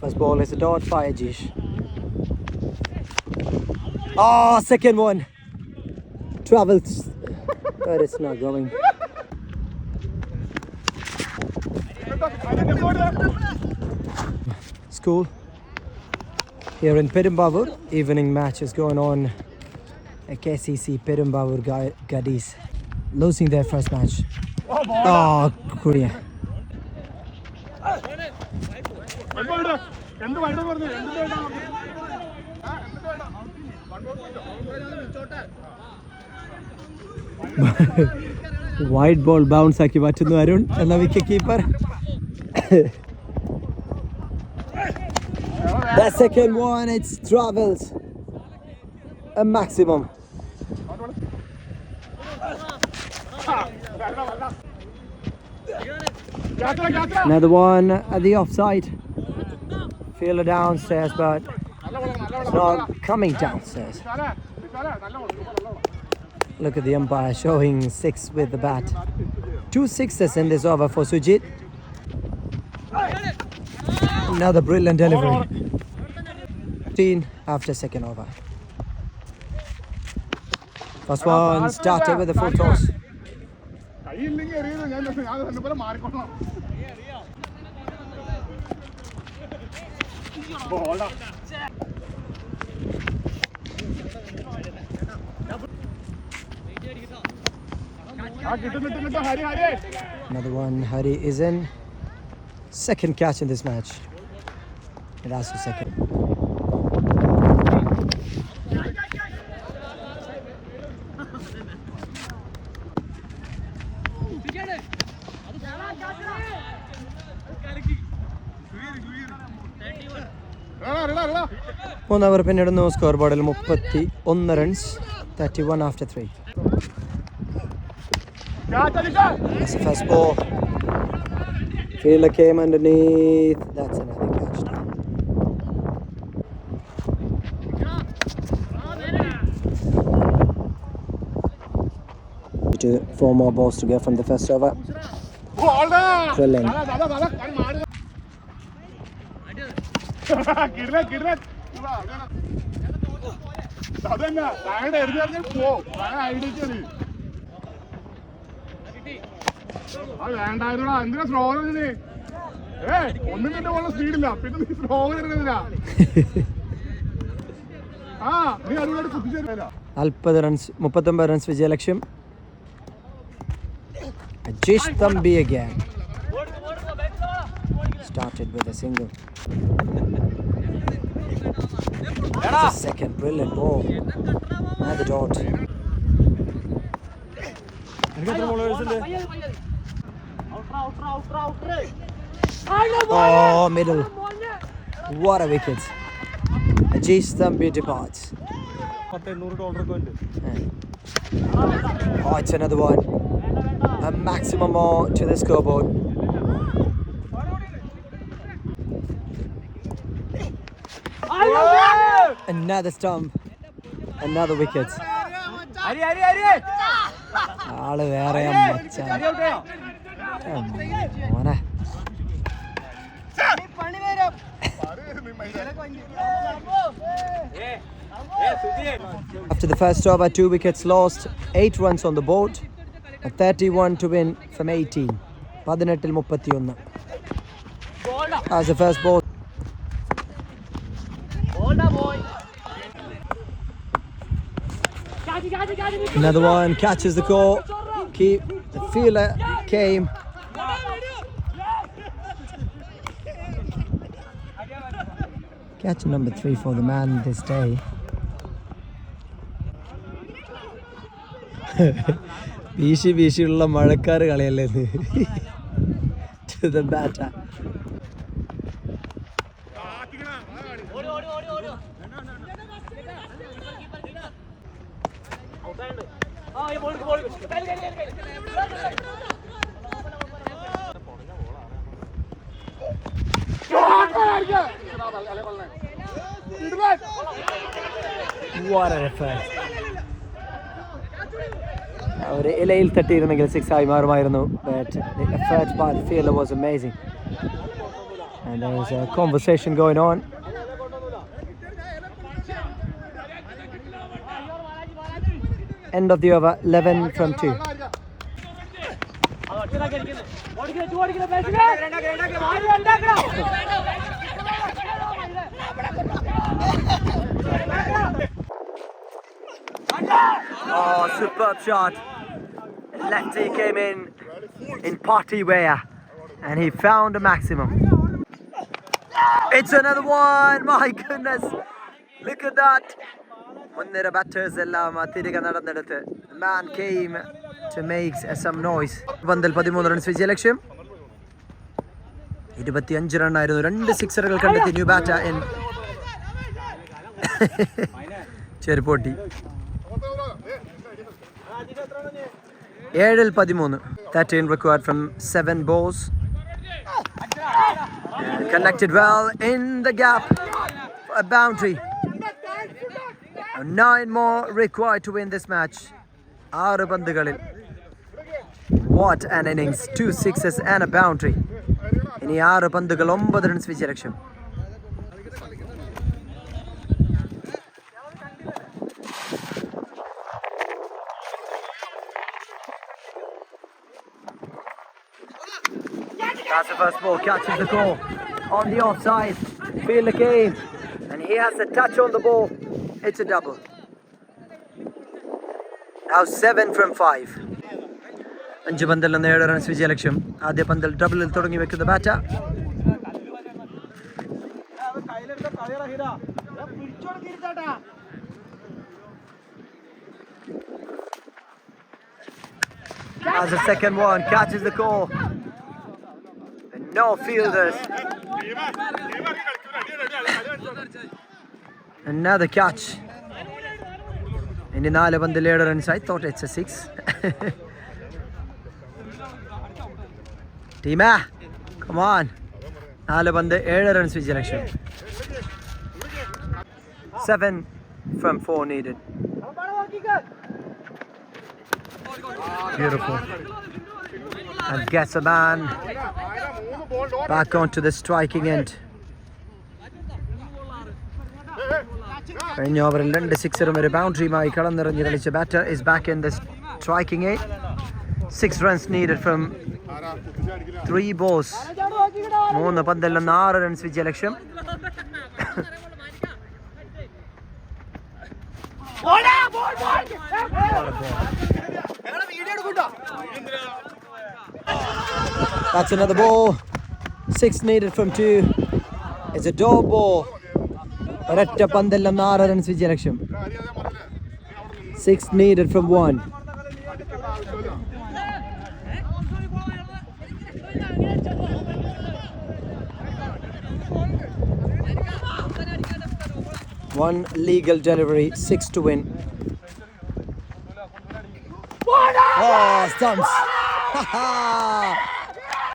First ball is a dot by Ajish. Oh, ah, second one. Travels. But it's not going. School. Here in Perumbavoor, evening match is going on at KCC Perumbavoor Ga- Gadis. Losing their first match. Oh, ah, Korea. എന്ത് വേണ്ട പറഞ്ഞു? എന്ത് വേണ്ട wide ball bounce ആക്കി മാറ്റുന്നു അരുൺ എന്ന wicket keeper The second one, it's travels. A maximum. Another one at the offside. Feel downstairs, but it's not coming downstairs. Look at the umpire showing six with the bat. Two sixes in this over for Sujit. Another brilliant delivery. 15 after second over. First one started with a full toss. Hari Another one, Hari is in. Second catch in this match. And that's the second. മൂന്ന് അവർ പിന്നിടുന്നു score ബോർഡിൽ മുപ്പത്തി ഒന്ന് runs thirty one after three first ball. Fielder came underneath. That's another catch. To four more balls to go from the first over. ബോൾഡാ അതന്നെ. താങ്കളുടെ എഴുതി പോവും താങ്കൾ അത് വേണ്ടായിരുന്നടാ. എന്തിനാ സ്ലോ ഏ ഒന്നും നിന്റെ പോലെ സ്പീഡില്ല പിന്നെ നീ സ്ലോ തരുന്നില്ല ആ നീ അടിപൊളിയായിട്ട് കുത്തിച്ചേരുന്നില്ല നാൽപ്പത് റൺസ് മുപ്പത്തൊമ്പത് റൺസ് വിജയലക്ഷ്യം. Ajeesh Thampi again started with a single That's a second brilliant ball. Another dot. Oh, middle. What a wicket. Ajesh Thambi departs. Oh, it's another one. A maximum more to the scoreboard. Another stump. Another wicket. ആള് വേറെ മച്ചാൻ. മോനെ After the first over, two wickets lost, eight runs on the board, a 31 to win from 18. പതിനെട്ടിൽ മുപ്പത്തിയൊന്ന് As the first ball. Another one catches the goal. Keep the feeler came. Catch number three for the man this day. വീശി വീശിയുള്ള മഴക്കാർ കളിയല്ലേ ഇത് To ഒരു ഇലയിൽ തട്ടിയിരുന്നെങ്കിൽ six ആയി മാറുമായിരുന്നു but the effort by the fielder was amazing And there's a conversation going on. End of the over, 11 from 2. Oh, superb shot. Lefty came in in party wear and he found a maximum. It's another one! My goodness! Look at that! മുൻനിര batters എല്ലാം തിരികെ നടന്നെടുത്ത്. Man came to makes some noise പന്തിൽ പതിമൂന്ന് runs വിജയ ലക്ഷ്യം ഇരുപത്തിയഞ്ച് റണ്ണായിരുന്നു രണ്ട് സിക്സറുകൾ കണ്ടെത്തി ന്യൂ ബാറ്റ ഇൻ ചെരുപ്പോട്ടി ഏഴിൽ പതിമൂന്ന്. Thirteen required from seven balls connected well in the gap a boundary nine more required to win this match ആറ് പന്തുകളിൽ what an innings to sixes and A boundary ഇനി ആറ് പന്തുകൾ ഒമ്പത് റൺസ് വിജയലക്ഷ്യം That's the first ball, catches the ball on the offside. Feel the game. And he has a touch on the ball. It's a double. Now seven from five. അഞ്ച് പന്തൽ നിന്ന് ഏഴ് runs വിജയലക്ഷ്യം ആദ്യ പന്തൽ ഡബിളിൽ തുടങ്ങി വെക്കുന്ന batta As the second one catches the call. And no fielders. Another catch. ഇനി നാല് പന്തിൽ ഏഴ് runs I thought it's A six ടീമാ come on നാല് പന്ത് ഏഴ് റൺസ് വിജയലക്ഷ്യം seven from four needed Beautiful. And gets a man മൂന്ന് ball dot back onto the striking end. കഴിഞ്ഞ ഓവറിൽ രണ്ട് സിക്സറും ഒരു ബൗണ്ടറിയുമായി കളന്നിറങ്ങി കളിച്ച batter is back in the striking eight six runs needed from three balls മൂന്ന് പന്തിൽ നിന്ന് ആറ് റൺസ് വിജയലക്ഷ്യം That's another ball. Six needed from two. It's a door ball. ഒരൊറ്റ പന്തെല്ലാം ആറ് റൺസ് ഞാൻ പറഞ്ഞില്ലേ six needed from one One legal delivery, six to win. Oh, stumps.